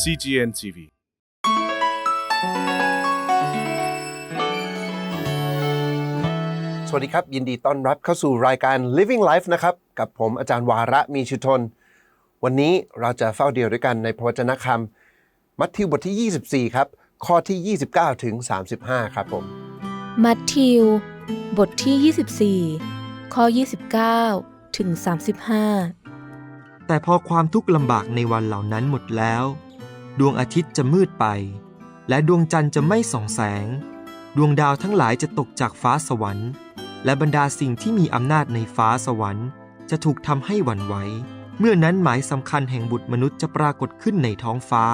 CGN TV สวัสดีครับ ยินดีต้อนรับเข้าสู่รายการ Living Life นะครับ กับผมอาจารย์วาระมีชุทน วันนี้เราจะเฝ้าเดียวด้วยกันในพระวจนะคำมัทธิวบทที่ 24 ครับ ข้อที่ 29 ถึง 35 ครับผม มัทธิว บทที่ 24 ข้อ 29 ถึง 35 แต่พอความทุกข์ลำบากในวันเหล่านั้นหมดแล้ว ดวงอาทิตย์จะมืดไป และดวงจันทร์จะไม่ส่องแสง ดวงดาวทั้งหลายจะตกจากฟ้าสวรรค์ และบรรดาสิ่งที่มีอำนาจในฟ้าสวรรค์ จะถูกทำให้หวั่นไหวเมื่อนั้นหมายสำคัญแห่งบุตรมนุษย์จะปรากฏขึ้นในท้องฟ้า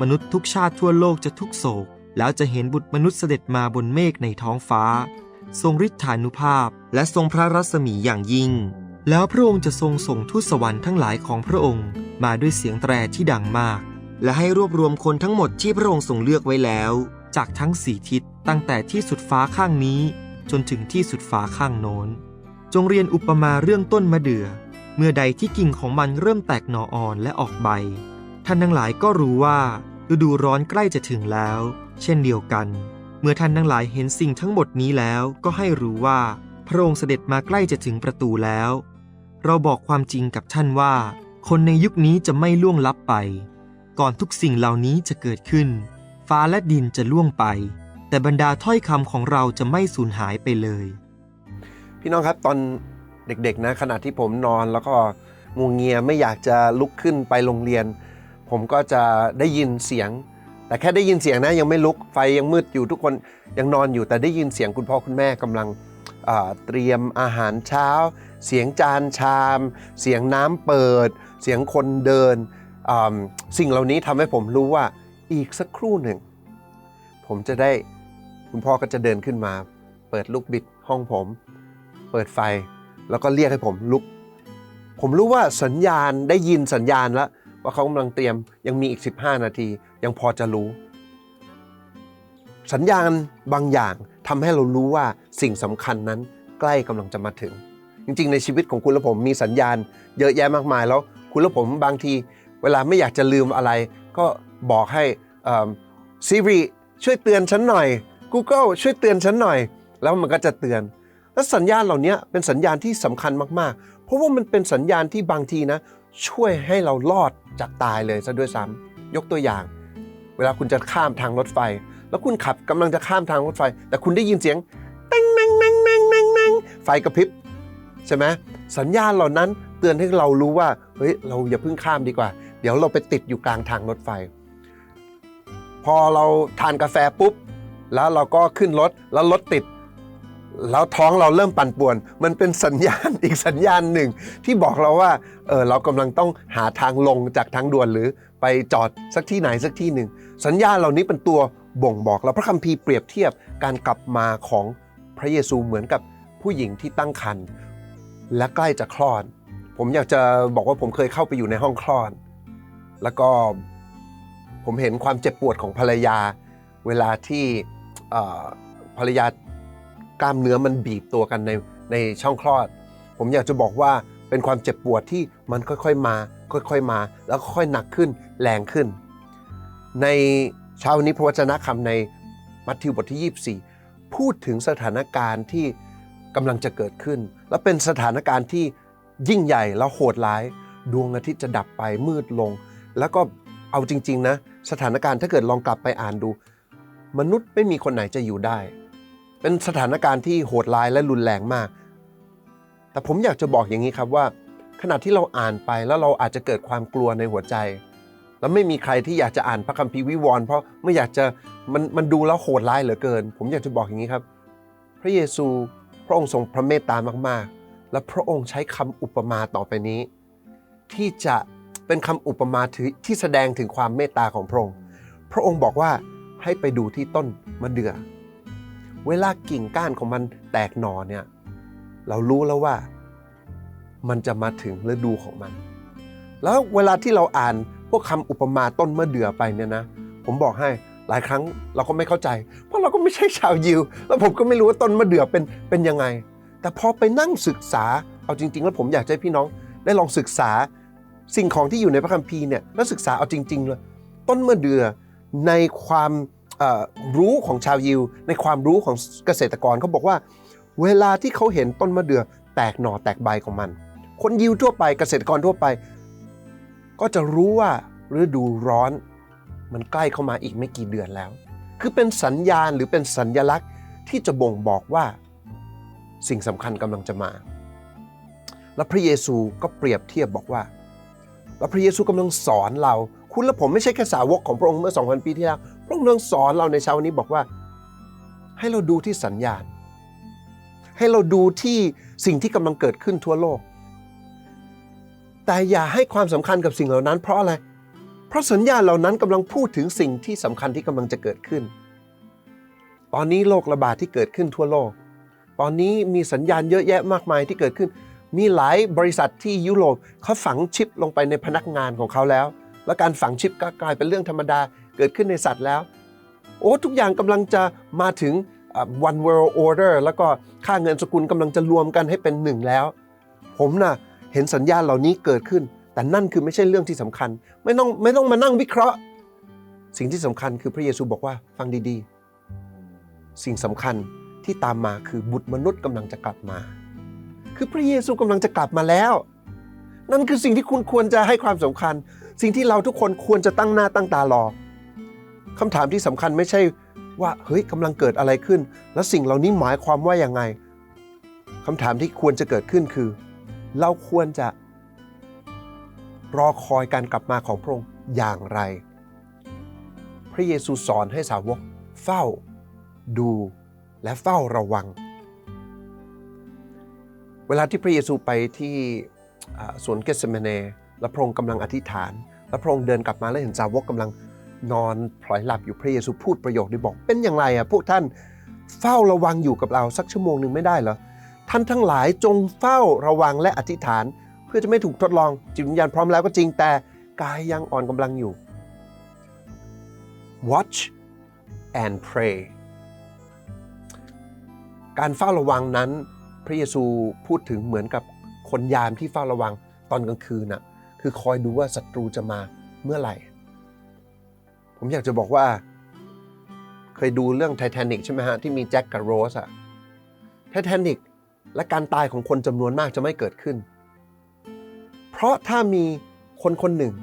มนุษย์ทุกชาติทั่วโลกจะทุกโศก แล้วจะเห็นบุตรมนุษย์เสด็จมาบนเมฆในท้องฟ้า ทรงฤทธานุภาพ และทรงพระรัศมีอย่างยิ่ง แล้วพระองค์จะทรงส่งทูตสวรรค์ทั้งหลายของพระองค์ มาด้วยเสียงแตรที่ดังมาก และให้รวบรวมคนทั้งหมดที่พระองค์ทรงเลือกไว้แล้ว จากทั้งสี่ทิศตั้งแต่ที่สุดฟ้าข้างนี้ จนถึงที่สุดฟ้าข้างโน้น จงเรียนอุปมาเรื่องต้นมะเดื่อ เมื่อใดที่กิ่งของมันเริ่มแตกหน่ออ่อนและออกใบ ท่านทั้งหลายก็รู้ว่าฤดูร้อนใกล้จะถึงแล้ว เช่นเดียวกัน เมื่อท่านทั้งหลายเห็นสิ่งทั้งหมดนี้แล้วก็ให้รู้ว่า พระองค์เสด็จมาใกล้จะถึงประตูแล้ว เราบอกความจริงกับท่านว่า คนในยุคนี้จะไม่ล่วงลับไป ก่อนทุกสิ่งเหล่านี้จะเกิดขึ้น ฟ้าและดินจะล่วงไป แต่บรรดาถ้อยคำของเราจะไม่สูญหายไปเลย พี่น้องครับตอนเด็กๆนะขณะที่ผมนอนแล้วก็งวงเงียไม่อยากจะลุกขึ้นไปโรงเรียน ผมก็จะได้ยินเสียง แต่แค่ได้ยินเสียงนะยังไม่ลุกไฟยังมืดอยู่ทุกคนยังนอนอยู่แต่ได้ยินเสียงคุณพ่อคุณแม่กำลังเตรียมอาหารเช้า เสียงจานชาม เสียงน้ำเปิด เสียงคนเดิน สิ่งเหล่านี้ทำให้ผมรู้ว่าอีกสักครู่หนึ่ง ผมจะได้คุณพ่อก็จะเดินขึ้นมา เปิดลูกบิดห้องผม เปิดไฟ แล้วก็เรียกให้ผมลุก ผมรู้ว่าสัญญาณได้ยินสัญญาณแล้ว ว่าเขากำลังเตรียมยังมีอีก 15 นาที ยังพอจะรู้ สัญญาณบางอย่างทำให้เรารู้ว่าสิ่งสำคัญนั้นใกล้กำลังจะมาถึง จริง ๆ ในชีวิตของคุณและผมมีสัญญาณ เยอะแยะมากมายแล้ว คุณและผมบางที เวลาไม่อยากจะลืมอะไร ก็บอกให้ซีรีช่วยเตือนฉันหน่อย Google ช่วยเตือนฉันหน่อย แล้วมันก็จะเตือน และสัญญาณเหล่านี้เป็นสัญญาณที่สำคัญมากๆ เพราะว่ามันเป็นสัญญาณที่บางทีนะ ช่วยให้เรารอดจากตายเลยซะด้วยซ้ำยกตัวอย่าง เวลาคุณจะข้ามทางรถไฟ แล้วคุณขับกำลังจะข้ามทางรถไฟ แต่คุณได้ยินเสียงเต้งแมงแมงแมงแมงแมงไฟกระพริบใช่ไหมสัญญาณเหล่านั้นเตือนให้เรารู้ว่าเฮ้ยเราอย่าเพิ่งข้ามดีกว่า เดี๋ยวเราไปติดอยู่กลางทางรถไฟ พอเราทานกาแฟปุ๊บ แล้วเราก็ขึ้นรถแล้วรถติด แล้วท้องเราเริ่มปั่นป่วน มันเป็นสัญญาณอีกสัญญาณหนึ่ง ที่บอกเราว่าเออเรากำลังต้องหาทางลงจากทางด่วนหรือไปจอดสักที่ไหนสักที่หนึ่ง สัญญาณเหล่านี้เป็นตัวบ่งบอกเราพระคัมภีร์เปรียบเทียบการกลับมาของพระเยซูเหมือนกับผู้หญิงที่ตั้งครรภ์และใกล้จะคลอด ผมอยากจะบอกว่าผมเคยเข้าไปอยู่ในห้องคลอด แล้วก็ผมเห็นความเจ็บปวดของภรรยา เวลาที่ภรรยากล้ามเนื้อมันบีบตัวกันในในช่องคลอด ผมอยากจะบอกว่าเป็นความเจ็บปวดที่มันค่อยๆมา ค่อยๆมา แล้วค่อยหนักขึ้นแรงขึ้น ในเช้านนี้พระวจนะคำในมัทธิวบทที่ 24 พูดถึงสถานการณ์ที่กำลังจะเกิดขึ้น และเป็นสถานการณ์ที่ยิ่งใหญ่แล้วโหดร้าย ดวงอาทิตย์จะดับไปมืดลง แล้วก็เอาจริง ๆ นะ สถานการณ์ถ้าเกิดลองกลับไปอ่านดู มนุษย์ไม่มีคนไหนจะอยู่ได้ เป็นสถานการณ์ที่โหดร้ายและรุนแรงมาก แต่ผมอยากจะบอกอย่างนี้ครับว่า ขณะที่เราอ่านไปแล้วเราอาจจะเกิดความกลัวในหัวใจ แล้วไม่มีใครที่อยากจะอ่านพระคัมภีร์วิวรณ์เพราะไม่อยากจะมันมันดูแล้วโหดร้ายเหลือเกิน ผมอยากจะบอกอย่างนี้ครับ พระเยซูพระองค์ทรงพระเมตตามากๆ และพระองค์ใช้คำอุปมาต่อไปนี้ ที่จะ เป็นคำอุปมาที่ที่แสดงถึงความเมตตาของพระองค์ พระองค์บอกว่าให้ไปดูที่ต้นมะเดื่อ เวลากิ่งก้านของมันแตกหน่อเนี่ยเรารู้แล้วว่ามันจะมาถึงฤดูของมัน แล้วเวลาที่เราอ่านพวกคำอุปมาต้นมะเดื่อไปเนี่ยนะ ผมบอกให้หลายครั้งเราก็ไม่เข้าใจ เพราะเราก็ไม่ใช่ชาวยิว แล้วผมก็ไม่รู้ว่าต้นมะเดื่อเป็นเป็นยังไง แต่พอไปนั่งศึกษาเอาจริง ๆ แล้วผมอยากให้พี่น้องได้ลองศึกษา สิ่งของที่อยู่ในพระคัมภีร์เนี่ยแล้วศึกษาเอาจริงๆเลยต้นมะเดื่อในความรู้ของชาวยิว ในความรู้ของเกษตรกรเขาบอกว่า เวลาที่เขาเห็นต้นมะเดื่อแตกหน่อแตกใบของมัน คนยิวทั่วไปเกษตรกรทั่วไป ก็จะรู้ว่าฤดูร้อนมันใกล้เข้ามาอีกไม่กี่เดือนแล้ว คือเป็นสัญญาณหรือเป็นสัญญลักษณ์ที่จะบ่งบอกว่าสิ่งสำคัญกำลังจะมา และพระเยซูก็เปรียบเทียบบอกว่า แล้วพระเยซูกำลังสอนเรา คุณและผมไม่ใช่แค่สาวกของพระองค์เมื่อ 2,000 ปีที่แล้ว พระองค์กำลังสอนเราในเช้าวันนี้บอกว่า ให้เราดูที่สัญญาณ ให้เราดูที่สิ่งที่กำลังเกิดขึ้นทั่วโลก แต่อย่าให้ความสำคัญกับสิ่งเหล่านั้น เพราะอะไร เพราะสัญญาณเหล่านั้นกำลังพูดถึงสิ่งที่สำคัญที่กำลังจะเกิดขึ้น ตอนนี้โรคระบาดที่เกิดขึ้นทั่วโลก ตอนนี้มีสัญญาณเยอะแยะมากมายที่เกิดขึ้น มีหลายบริษัทที่ยุโรปเขาฝังชิปลงไปในพนักงานของเขาแล้ว แล้วการฝังชิปก็กลายเป็นเรื่องธรรมดาเกิดขึ้นในสัตว์แล้ว โอ้ทุกอย่างกำลังจะมาถึง one world order แล้วก็ค่าเงินสกุลกำลังจะรวมกันให้เป็นหนึ่งแล้ว ผมน่ะเห็นสัญญาณเหล่านี้เกิดขึ้น แต่นั่นคือไม่ใช่เรื่องที่สำคัญ ไม่ต้องไม่ต้องมานั่งวิเคราะห์ สิ่งที่สำคัญคือพระเยซูบอกว่าฟังดีๆ สิ่งสำคัญที่ตามมาคือบุตรมนุษย์กำลังจะกลับมา คือพระเยซูกำลังจะกลับมาแล้ว นั่นคือสิ่งที่คุณควรจะให้ความสำคัญ สิ่งที่เราทุกคนควรจะตั้งหน้าตั้งตารอคำถามที่สำคัญไม่ใช่ว่าเฮ้ยกำลังเกิดอะไรขึ้น แล้วสิ่งเหล่านี้หมายความว่ายังไงคำถามที่ควรจะเกิดขึ้นคือ เราควรจะ รอคอยการกลับมาของพระองค์อย่างไร พระเยซูสอนให้สาวกเฝ้า ดูและเฝ้าระวัง เวลาที่พระเยซูไปที่สวนเกสเมเนและพระองค์กำลังอธิษฐาน และพระองค์เดินกลับมาแล้วเห็นสาวกกำลังนอนพลอยหลับอยู่พระเยซูพูดประโยคนี้บอก เป็นอย่างไรอะพวกท่านเฝ้าระวังอยู่กับเราสักชั่วโมงหนึ่งไม่ได้เหรอท่านทั้งหลายจงเฝ้าระวังและอธิษฐาน เพื่อจะไม่ถูกทดลองจิตวิญญาณพร้อมแล้วก็จริงแต่กายยังอ่อนกำลังอยู่ watch and pray การเฝ้าระวังนั้น ระเยซูพูดถึงเหมือนกับคนยามที่เฝ้าระวังตอนกลางคืนน่ะคือคอยดูว่าศัตรูจะมาเมื่อไหร่ ผมอยากจะบอกว่า เคยดูเรื่องไททานิกใช่ไหมฮะ ที่มีแจ็คกับโรสอะไททานิกและการตายของคนจำนวนมากจะไม่เกิดขึ้น เพราะถ้ามีคนคนหนึ่ง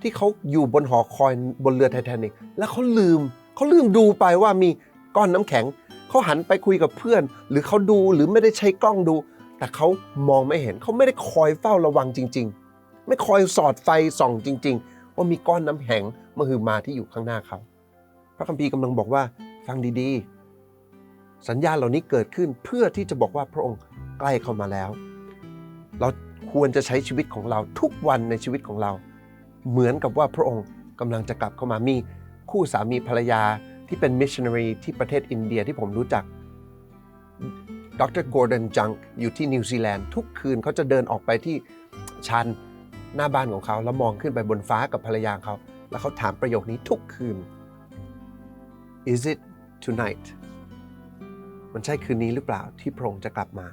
ที่เขาอยู่บนหอคอยบนเรือไททานิกแล้วเขาลืมเขาลืมดูไปว่ามีก้อนน้ำแข็ง เขาหันไปคุยกับเพื่อน หรือเขาดูหรือไม่ได้ใช้กล้องดู แต่เขามองไม่เห็นเขาไม่ได้คอยเฝ้าระวังจริง ๆ ไม่คอยสอดไฟส่องจริง ๆ ว่ามีก้อนน้ำแข็งมหึมาที่อยู่ข้างหน้าเขาพระคัมภีร์กำลังบอกว่าฟังดีๆ สัญญาณเหล่านี้เกิดขึ้นเพื่อที่จะบอกว่าพระองค์ใกล้เข้ามาแล้ว เราควรจะใช้ชีวิตของเราทุกวันในชีวิตของเรา เหมือนกับว่าพระองค์กำลังจะกลับเข้ามามีคู่สามีภรรยา ที่เป็นมิชชันนารีที่ประเทศอินเดียที่ผมรู้จักดรกอร์ดอนจังอยู่ที่นิวซีแลนด์ทุกคืนเขาจะเดินออกไปที่ชันหน้าบ้านของเขา แล้วมองขึ้นไปบนฟ้ากับภรรยาเขา แล้วเขาถามประโยคนี้ทุกคืน Is it tonight มันใช่คืนนี้หรือเปล่าที่พระองค์จะกลับมา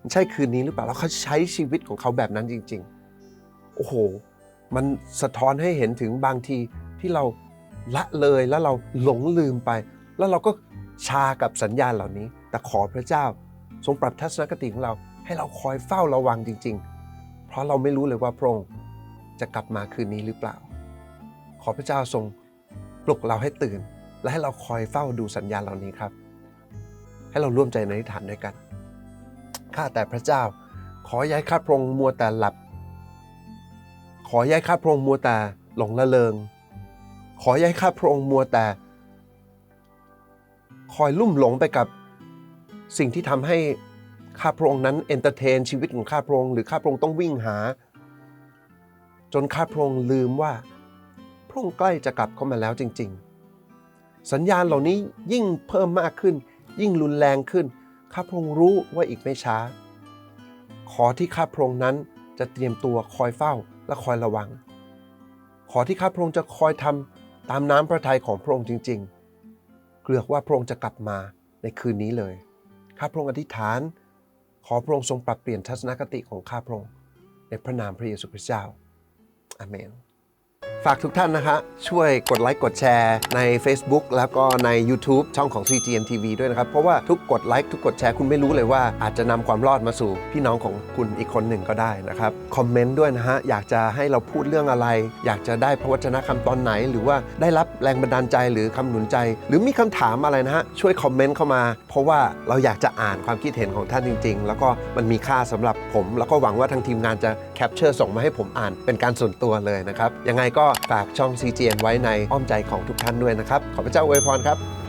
มันใช่คืนนี้หรือเปล่า แล้วเขาใช้ชีวิตของเขาแบบนั้นจริง ๆ โอ้โห มันสะท้อนให้เห็นถึงบางทีที่เรา ละเลยแล้วเราหลงลืมไป แล้วเราก็ชากับสัญญาณเหล่านี้ แต่ขอพระเจ้า ทรงปรับทัศนคติของเรา ให้เราคอยเฝ้าระวังจริง ๆ เพราะเราไม่รู้เลยว่าพระองค์จะกลับมาคืนนี้หรือเปล่า ขอพระเจ้าทรงปลุกเราให้ตื่น และให้เราคอยเฝ้าดูสัญญาณเหล่านี้ครับ ให้เราร่วมใจในนิฐานด้วยกันข้าแต่พระเจ้า ขอย้ายข้าพระองค์มัวแต่หลับ ขอย้ายข้าพระองค์มัวแต่หลงละเลง ขอย้ายข้าพระองค์มัวแต่ คอยลุ่มหลงไปกับสิ่งที่ทำให้ข้าพระองค์นั้นเอนเตอร์เทนชีวิตของข้าพระองค์หรือข้าพระองค์ต้องวิ่งหา จนข้าพระองค์ลืมว่า พระองค์ใกล้จะกลับเข้ามาแล้วจริง ๆ สัญญาณเหล่านี้ยิ่งเพิ่มมากขึ้น ยิ่งรุนแรงขึ้น ข้าพระองค์รู้ว่าอีกไม่ช้า ขอที่ข้าพระองค์นั้นจะเตรียมตัวคอยเฝ้าและคอยระวัง ขอที่ข้าพระองค์จะคอยทำ ตามน้ำพระทัยของพระองค์จริง ๆ เกลือกว่าพระองค์จะกลับมาในคืนนี้เลย ข้าพระองค์อธิษฐาน ขอพระองค์ทรงปรับเปลี่ยนทัศนคติของข้าพระองค์ในพระนามพระเยซูคริสต์เจ้าอาเมน ฝากทุกท่านนะฮะช่วยกดไลค์กดแชร์ใน Facebook แล้วก็ใน YouTube ช่องของ CGN TV ด้วยนะครับ เพราะว่าทุกกดไลค์ทุกกดแชร์คุณไม่รู้เลยว่าอาจจะนำความรอดมาสู่พี่น้องของคุณอีกคนหนึ่งก็ได้นะครับ คอมเมนต์ด้วยนะฮะ อยากจะให้เราพูดเรื่องอะไร อยากจะได้พระวจนะคำตอนไหน หรือว่าได้รับแรงบันดาลใจหรือคำหนุนใจ หรือมีคำถามอะไรนะฮะช่วยคอมเมนต์เข้ามา เพราะว่าเราอยากจะอ่านความคิดเห็นของท่านจริง ๆ แล้วก็มันมีค่าสำหรับผม แล้วก็หวังว่าทางทีมงานจะแคปเจอร์ส่งมาให้ผมอ่านเป็นการส่วนตัวเลยนะครับ ยังไงก็ฝากช่อง CGN ไว้ในอ้อมใจของทุกท่านด้วยนะครับ ขอพระเจ้าอวยพรครับ